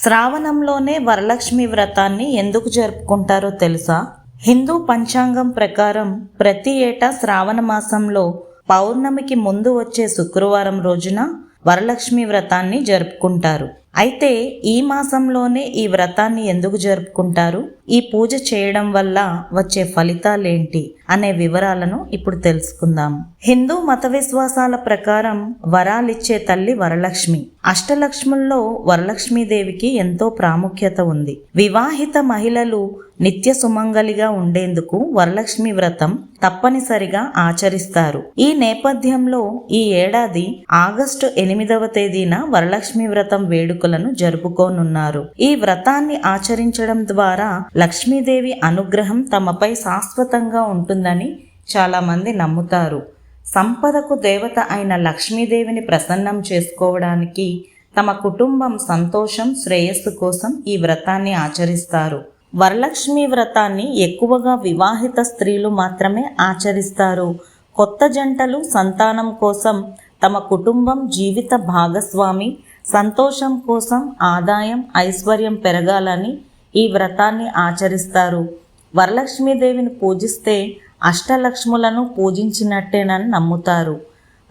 శ్రావణంలోనే వరలక్ష్మి వ్రతాన్ని ఎందుకు జరుపుకుంటారో తెలుసా? హిందూ పంచాంగం ప్రకారం ప్రతి ఏటా శ్రావణ మాసంలో పౌర్ణమికి ముందు వచ్చే శుక్రవారం రోజున వరలక్ష్మి వ్రతాన్ని జరుపుకుంటారు. అయితే ఈ మాసంలోనే ఈ వ్రతాన్ని ఎందుకు జరుపుకుంటారు? ఈ పూజ చేయడం వల్ల వచ్చే ఫలితాలేంటి? అనే వివరాలను ఇప్పుడు తెలుసుకుందాం. హిందూ మత విశ్వాసాల ప్రకారం వరాలిచ్చే తల్లి వరలక్ష్మి. అష్టలక్ష్ముల్లో వరలక్ష్మీదేవికి ఎంతో ప్రాముఖ్యత ఉంది. వివాహిత మహిళలు నిత్య సుమంగలిగా ఉండేందుకు వరలక్ష్మి వ్రతం తప్పనిసరిగా ఆచరిస్తారు. ఈ నేపథ్యంలో ఈ ఏడాది ఆగస్టు ఎనిమిదవ తేదీన వరలక్ష్మి వ్రతం వేడుకలను జరుపుకోనున్నారు. ఈ వ్రతాన్ని ఆచరించడం ద్వారా లక్ష్మీదేవి అనుగ్రహం తమపై శాశ్వతంగా ఉంటుందని చాలామంది నమ్ముతారు. సంపదకు దేవత అయిన లక్ష్మీదేవిని ప్రసన్నం చేసుకోవడానికి తమ కుటుంబం సంతోషం శ్రేయస్సు కోసం ఈ వ్రతాన్ని ఆచరిస్తారు. వరలక్ష్మి వ్రతాన్ని ఎక్కువగా వివాహిత స్త్రీలు మాత్రమే ఆచరిస్తారు. కొత్త జంటలు సంతానం కోసం తమ కుటుంబం జీవిత భాగస్వామి సంతోషం కోసం ఆదాయం ఐశ్వర్యం పెరగాలని ఈ వ్రతాన్ని ఆచరిస్తారు. వరలక్ష్మీదేవిని పూజిస్తే అష్టలక్ష్ములను పూజించినట్టేనని నమ్ముతారు.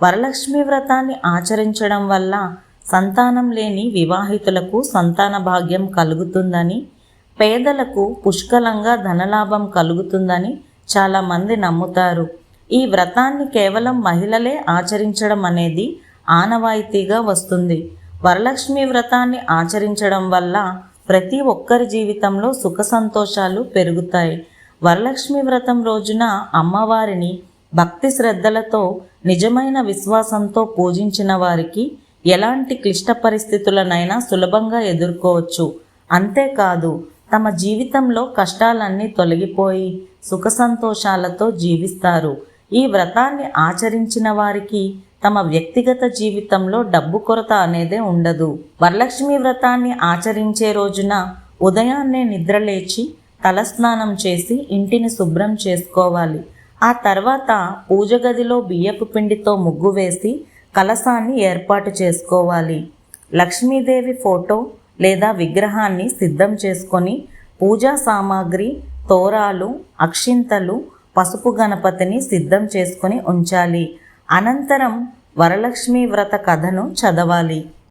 వరలక్ష్మి వ్రతాన్ని ఆచరించడం వల్ల సంతానం లేని వివాహితులకు సంతాన భాగ్యం కలుగుతుందని పేదలకు పుష్కలంగా ధనలాభం కలుగుతుందని చాలామంది నమ్ముతారు. ఈ వ్రతాన్ని కేవలం మహిళలే ఆచరించడం అనేది ఆనవాయితీగా వస్తుంది. వరలక్ష్మి వ్రతాన్ని ఆచరించడం వల్ల ప్రతి ఒక్కరి జీవితంలో సుఖ సంతోషాలు పెరుగుతాయి. వరలక్ష్మి వ్రతం రోజున అమ్మవారిని భక్తి శ్రద్ధలతో నిజమైన విశ్వాసంతో పూజించిన వారికి ఎలాంటి క్లిష్ట పరిస్థితులనైనా సులభంగా ఎదుర్కోవచ్చు. అంతేకాదు తమ జీవితంలో కష్టాలన్నీ తొలగిపోయి సుఖ సంతోషాలతో జీవిస్తారు. ఈ వ్రతాన్ని ఆచరించిన వారికి తమ వ్యక్తిగత జీవితంలో డబ్బు కొరత అనేదే ఉండదు. వరలక్ష్మి వ్రతాన్ని ఆచరించే రోజున ఉదయాన్నే నిద్రలేచి తలస్నానం చేసి ఇంటిని శుభ్రం చేసుకోవాలి. ఆ తర్వాత పూజ గదిలో బియ్యపు పిండితో ముగ్గు వేసి కలసాన్ని ఏర్పాటు చేసుకోవాలి. లక్ష్మీదేవి ఫోటో లేదా విగ్రహాన్ని సిద్ధం చేసుకొని పూజా సామాగ్రి తోరాలు అక్షింతలు పసుపు గణపతిని సిద్ధం చేసుకొని ఉంచాలి. అనంతరం వరలక్ష్మి వ్రత కథను చదవాలి.